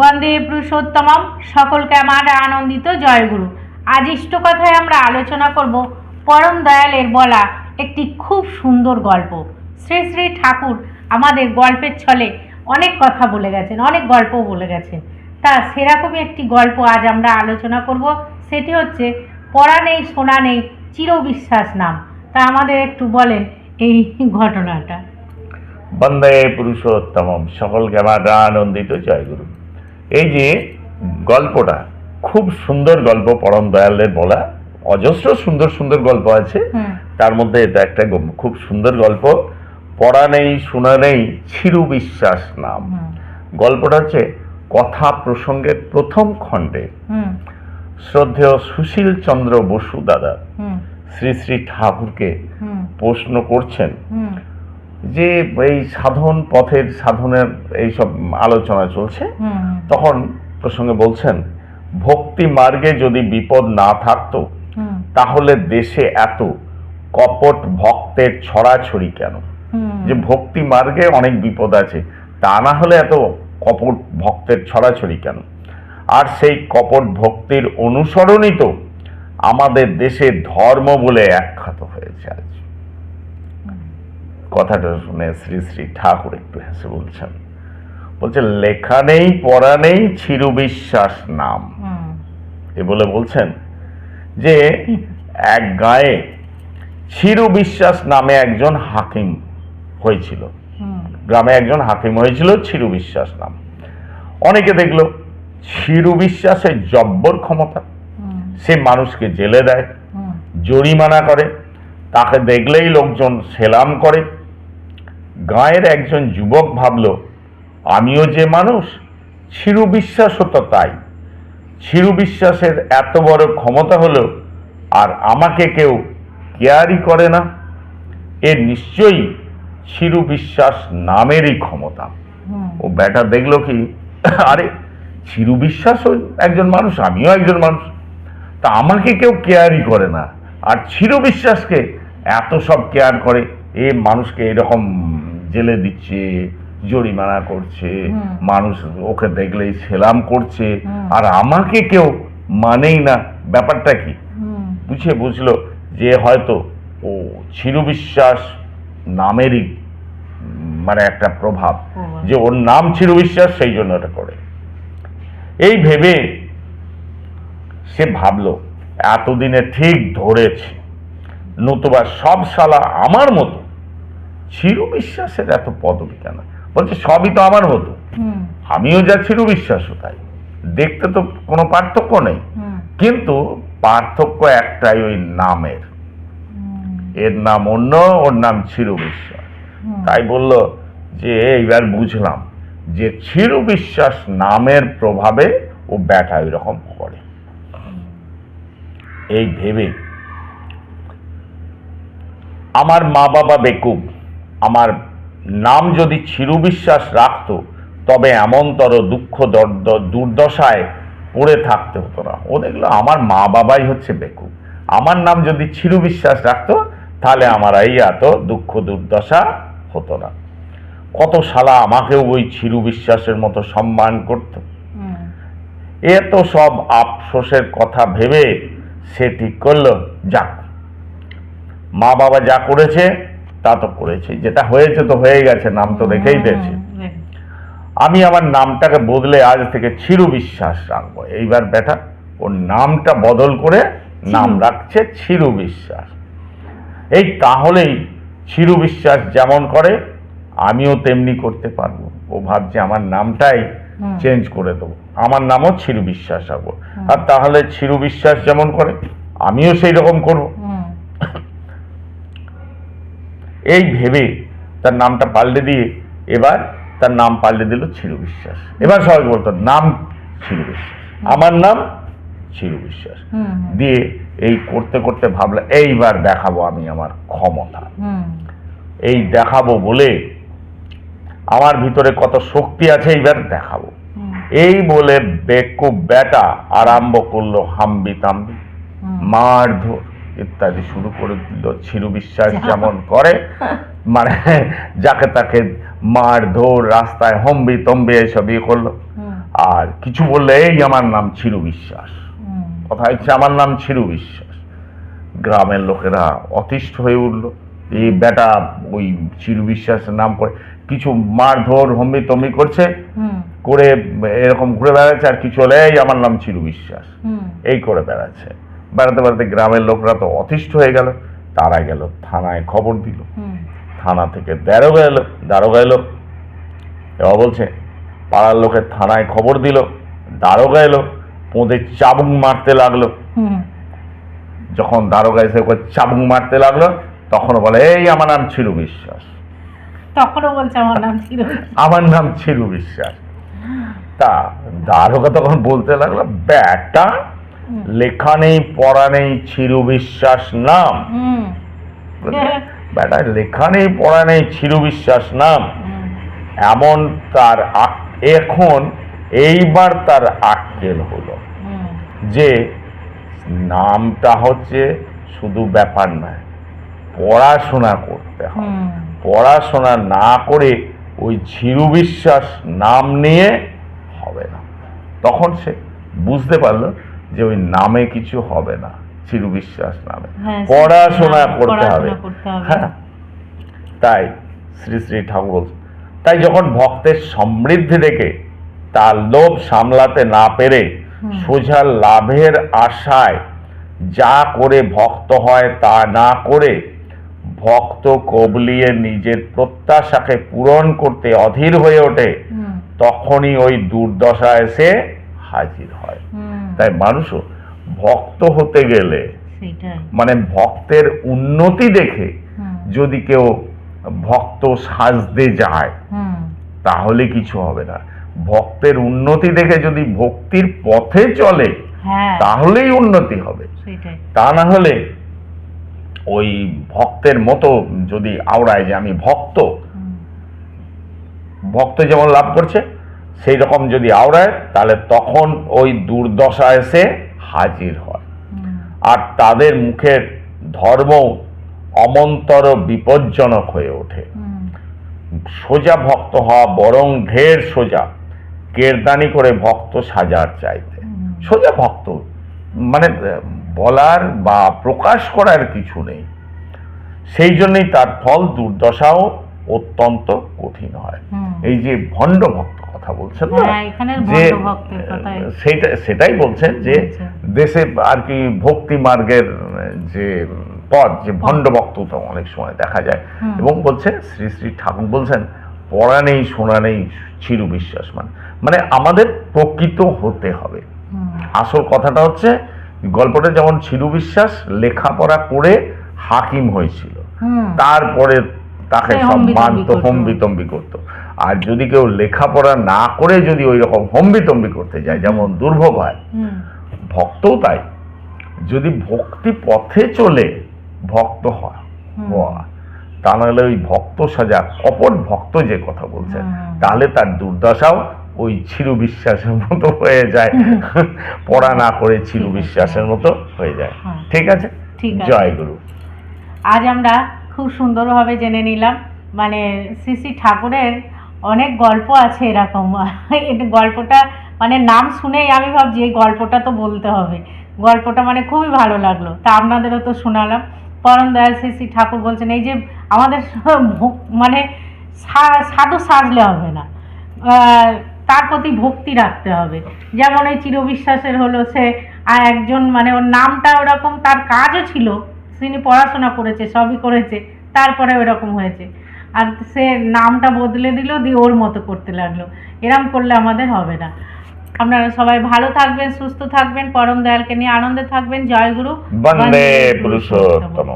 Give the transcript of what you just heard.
বন্দে পুরুষোত্তমম। সকলকে আমার আনন্দিত জয়গুরু। আজ ইষ্ট কথায় আমরা আলোচনা করব পরম দয়ালের বলা একটি খুব সুন্দর গল্প। শ্রী শ্রী ঠাকুর আমাদের গল্পের ছলে অনেক কথা বলে গেছেন, অনেক গল্প বলে গেছেন। তা সেরকমই একটি গল্প আজ আমরা আলোচনা করব। সেটি হচ্ছে পড়া নেই শোনা নেই চিরবিশ্বাস নাম। তা আমাদের একটু বলেন এই ঘটনাটা। বন্দে পুরুষোত্তমম। সকলকে আমার আনন্দিত জয়গুরু। এই যে গল্পটা খুব সুন্দর গল্প পরম দয়ালের বলা অজস্র সুন্দর সুন্দর গল্প আছে। তার মধ্যে এটা একটা খুব সুন্দর গল্প। পড়া নেই শোনা নেই চিরু বিশ্বাস নাম। গল্পটা হচ্ছে কথা প্রসঙ্গের প্রথম খণ্ডে। শ্রদ্ধেয় সুশীল চন্দ্র বসু দাদা শ্রী শ্রী ঠাকুরকে প্রশ্ন করছেন। যে এই সাধন পথের সাধনের এইসব আলোচনা চলছে তখন প্রসঙ্গে বলছেন ভক্তি মার্গে যদি বিপদ না থাকতো তাহলে দেশে এত কপট ভক্তের ছড়াছড়ি কেন? যে ভক্তি মার্গে অনেক বিপদ আছে তা না হলে এত কপট ভক্তের ছড়াছড়ি কেন? আর সেই কপট ভক্তির অনুসরণই তো আমাদের দেশে ধর্ম বলে একখাত হয়েছে আজ। কথাটা শুনে শ্রী শ্রী ঠাকুর একটু হেসে বলছেন বলছে লেখা নেই পড়া নেই চিরু বিশ্বাস নাম। এ বলে বলছেন যে এক গায়ে চিরু বিশ্বাস নামে একজন হাকিম হয়েছিল। গ্রামে একজন হাকিম হয়েছিল চিরু বিশ্বাস নাম। অনেকে দেখল চিরু বিশ্বাসের জব্বর ক্ষমতা। সে মানুষকে জেলে দেয় জরিমানা করে তাকে দেখলেই লোকজন সেলাম করে গাঁয়ের একজন যুবক ভাবল আমিও যে মানুষ চিরু বিশ্বাসও তো তাই। চিরু বিশ্বাসের এত বড় ক্ষমতা হলো আর আমাকে কেউ কেয়ারই করে না। এ নিশ্চয়ই চিরু বিশ্বাস নামেরই ক্ষমতা। ও ব্যাটা দেখল কি আরে চিরু বিশ্বাসও একজন মানুষ আমিও একজন মানুষ। তা আমাকে কেউ কেয়ারই করে না। আর চিরু বিশ্বাসকে এত সব কেয়ার করে এ মানুষকে এরকম জেলে দিচ্ছে জরিমানা করছে মানুষ ওকে দেখলেই সেলাম করছে। আর আমাকে কেউ মানেই না। ব্যাপারটা কি? বুঝে বুঝলো যে হয়তো ও চিরু বিশ্বাস নামেরই মানে একটা প্রভাব। যে ওর নাম চিরু বিশ্বাস সেই জন্য এটা করে। এই ভেবে সে ভাবলো এতদিনে ঠিক ধরেছে। নতুবা সব শালা আমার মতো চিরু বিশ্বাসের এত পদবি কেন? বলছে সবই তো আমার মতো হুম। আমিও যা চিরু বিশ্বাসও তাই। দেখতে তো কোনো পার্থক্য নেই। কিন্তু পার্থক্য একটাই ওই নামের। এর নাম অন্য ওর নাম চিরু বিশ্বাস তাই বলল যে এইবার বুঝলাম যে চিরু বিশ্বাস নামের প্রভাবে ও ব্যাটা এরকম করে। এই ভেবে আমার মা বাবা বেকুব আমার নাম যদি চিরু বিশ্বাস রাখতো তবে এমনতর দুঃখ দর্দ দুর্দশায় পড়ে থাকতে হতো না। ও দেখল আমার মা বাবাই হচ্ছে বেকুব। আমার নাম যদি চিরু বিশ্বাস রাখতো তাহলে আমার এই এত দুঃখ দুর্দশা হতো না। কত শালা আমাকেও ওই চিরু বিশ্বাসের মতো সম্মান করতো। এ তো সব আফসোসের কথা ভেবে সে ঠিক করল যাক। মা বাবা যা করেছে তা তো করেছে যেটা হয়েছে তো হয়ে গেছে নাম তো রেখেই দিয়েছে। হুম, আমি আমার নামটাকে বদলে আজ থেকে চিরু বিশ্বাস রাখব। এইবার বেটা ওর নামটা বদল করে নাম রাখছে চিরু বিশ্বাস। এই তাহলেই চিরু বিশ্বাস যেমন করে আমিও তেমনি করতে পারব। ও ভাবছে আমার নামটাই চেঞ্জ করে দেবো। আমার নামও চিরু বিশ্বাস রাখব। আর তাহলে চিরু বিশ্বাস যেমন করে আমিও সেই রকম করব। এই ভেবে তার নামটা পাল্টে দিয়ে এবার তার নাম পাল্টে দিল চিরু বিশ্বাস। এবার সবাই বলতো নাম চিরু বিশ্বাস। আমার নাম চিরু বিশ্বাস। দিয়ে এই করতে করতে ভাবলাম এইবার দেখাবো আমি আমার ক্ষমতা। এই দেখাবো বলে আমার ভিতরে কত শক্তি আছে এইবার দেখাবো। এই বলে বেকু বেটা আরম্ভ করল হাম্বি তাম্বি। মারধর। ইত্যাদি শুরু করে দিল। ছিরু বিশ্বাস যেমন করে মানে যাকে তাকে মারধর রাস্তায় হম্বি তম্বি এইসব ইয়ে করল আর কিছু বললে এই আমার নাম চিরু বিশ্বাস। কথা হচ্ছে আমার নাম চিরু বিশ্বাস। গ্রামের লোকেরা অতিষ্ঠ হয়ে উঠল। এই বেটা ওই চিরু বিশ্বাসের নাম করে কিছু মারধর হম্বি তম্বি করছে করে এরকম ঘুরে বেড়াচ্ছে আর কিছু হলে এই আমার নাম চিরু বিশ্বাস। এই করে বেড়াচ্ছে। বেড়াতে বেড়াতে গ্রামের লোকরা তো অতিষ্ঠ হয়ে গেল। তারা গেল থানায় খবর দিল। থানা থেকে দারোগা এলো দারোগা এলো। এবার বলছে পাড়ার লোকের থানায় খবর দিল দারোগা এলো পোঁদের চাবুক মারতে লাগল। যখন দারোগা এসে ওকে চাবুক মারতে লাগল তখন বলে এই আমার নাম ছিরু বিশ্বাস। তখনও বলছে আমার নাম ছিল আমার নাম ছিরু বিশ্বাস। তা দারোগা তখন বলতে লাগল ব্যাটা। লেখা নেই পড়া নেই ছিরু বিশ্বাস নাম ব্যাটা লেখা নেই পড়া নেই ছিরু বিশ্বাস নাম এমন তার এখন এইবার তার আক্কেল হলো। যে নামটা হচ্ছে শুধু ব্যাপার নয় পড়াশোনা করতে হয়। পড়াশোনা না করে ওই ঝিরু বিশ্বাস নাম নিয়ে হবে না। তখন সে বুঝতে পারল যে ওই নামে কিছু হবে না চিরু বিশ্বাস নামে। হ্যাঁ, পড়াশোনা করতে হবে। হ্যাঁ। তাই শ্রী শ্রী ঠাকুর তাই যখন ভক্তের সমৃদ্ধি দেখে তার লোভ সামলাতে না পেরে সোজা লাভের আশায় যা করে ভক্ত হয় তা না করে ভক্ত কবলিয়ে নিজের প্রত্যাশাকে পূরণ করতে অধীর হয়ে ওঠে তখনই ওই দুর্দশা এসে হাজির হয়। তাই মানুষও ভক্ত হতে গেলে মানে ভক্তের উন্নতি দেখে যদি কেউ ভক্ত সাজতে যায় তাহলে কিছু হবে না। ভক্তের উন্নতি দেখে যদি ভক্তির পথে চলে হ্যাঁ। তাহলেই উন্নতি হবে। তা না হলে ওই ভক্তের মতো যদি আওড়ায় যে আমি ভক্ত ভক্ত যেমন লাভ করছে সেই রকম যদি আওড়ায় তাহলে তখন ওই দুর্দশা এসে হাজির হয়। আর তাদের মুখের ধর্ম অমন্তর বিপজ্জনক হয়ে ওঠে। সোজা ভক্ত হওয়া বরং ঢের সোজা। কেরদানি করে ভক্ত সাজার চাইতে। সোজা ভক্ত। মানে বলার বা প্রকাশ করার কিছু নেই। সেই জন্যই তার ফল দুর্দশাও অত্যন্ত কঠিন হয়। এই যে ভণ্ড ভক্ত। কথা বলছেন না? হ্যাঁ, যে সেটা সেটাই বলছেন যে আচ্ছা। দেশে আর কি ভক্তি মার্গের যে পদ যে ভণ্ড ভক্ত অনেক সময় দেখা যায়। এবং বলছে শ্রী শ্রী ঠাকুর বলছেন পড়া নেই শোনা নেই চিরু বিশ্বাস মানে মানে আমাদের প্রকৃত হতে হবে। আসল কথাটা হচ্ছে গল্পটা যেমন চিরু বিশ্বাস লেখাপড়া করে হাকিম হয়েছিল। তারপরে তাকে সে সব হম্বিতম্বি করতো। আর যদি কেউ লেখাপড়া না করে যদি ওই রকম হম্বিতম্বি করতে যায় যেমন দুর্ভোগ হয় ভক্তও তাই। যদি ভক্তি পথে চলে ভক্ত হয়। তা নাহলে ওই ভক্ত সাজা কপট ভক্ত যে কথা বলছেন তাহলে তার দুর্দশাও ওই চিরু বিশ্বাসের মতো হয়ে যায়। পড়া না করে চিরু বিশ্বাসের মতো হয়ে যায়। হ্যাঁ। ঠিক আছে? ঠিক আছে। জয় গুরু। আজ আমরা খুব সুন্দরভাবে জেনে নিলাম। মানে শ্রী শ্রী ঠাকুরের অনেক গল্প আছে এরকম। গল্পটা মানে নাম শুনেই আমি ভাবছি, এই গল্পটা তো বলতে হবে। গল্পটা মানে খুবই ভালো লাগল। তা আপনাদেরও তো শোনালাম। পরম দয়াল শ্রী শ্রী ঠাকুর বলছেন, এই যে আমাদের মানে সাধু সাজলে হবে না। তার প্রতি ভক্তি রাখতে হবে। যেমন এই চিরবিশ্বাসের হলো সে একজন মানে ওর নামটা ওরকম, তার কাজও ছিল। তিনি পড়াশোনা করেছে, সবই করেছে। তারপরে ওরকম হয়েছে। আর সে নামটা বদলে দিল দিয়ে ওর মতো করতে লাগল। এরম করলে আমাদের হবে না। আপনারা সবাই ভালো থাকবেন সুস্থ থাকবেন পরম দয়ালকে নিয়ে আনন্দে থাকবেন। জয় গুরু। বন্দে পুরুষোত্তম